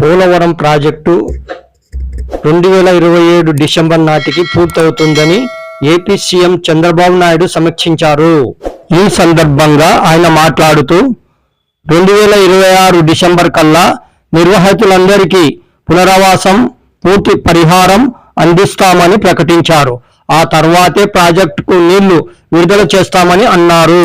Polavaram project రెండు వేల ఇరవై ఏడు డిసెంబర్ నాటికి పూర్తవుతుందని ఏపీ సీఎం చంద్రబాబు నాయుడు సమీక్షించారు. ఈ సందర్భంగా ఆయన మాట్లాడుతూ రెండు వేల ఇరవై ఆరు డిసెంబర్ కల్లా నిర్వాహితులందరికీ పునరావాసం పూర్తి పరిహారం అందిస్తామని ప్రకటించారు. ఆ తర్వాతే ప్రాజెక్టుకు నీళ్ళు విడుదల చేస్తామని అన్నారు.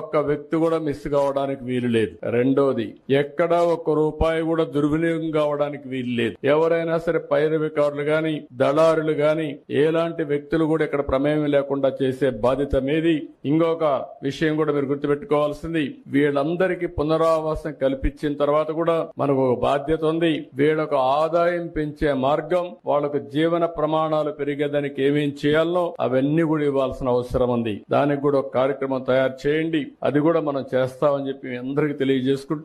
ఒక్క వ్యక్తి కూడా మిస్ కావడానికి వీలు లేదు. రెండోది ఎక్కడ ఒక్క రూపాయి కూడా దుర్వినియోగం కావడానికి వీలు లేదు. ఎవరైనా సరే పైరవికారులు గాని దళారులు గాని ఎలాంటి వ్యక్తులు కూడా ఇక్కడ ప్రమేయం లేకుండా చేసే బాధ్యత మీది. ఇంకొక విషయం కూడా మీరు గుర్తుపెట్టుకోవాల్సింది వీళ్ళందరికీ పునరావాసం కల్పించిన తర్వాత కూడా మనకు ఒక బాధ్యత ఉంది. వీళ్ళకు ఆదాయం పెంచే మార్గం వాళ్ళకు జీవన ప్రమాణాలు పెరిగేదానికి ఏమేం చేయాలనో అవన్నీ కూడా ఇవ్వాల్సిన అవసరం ఉంది. దానికి కూడా ఒక కార్యక్రమం తయారు చేయండి. చేయండి అది కూడా మనం చేస్తామని చెప్పి మీ అందరికీ తెలియజేసుకుంటూ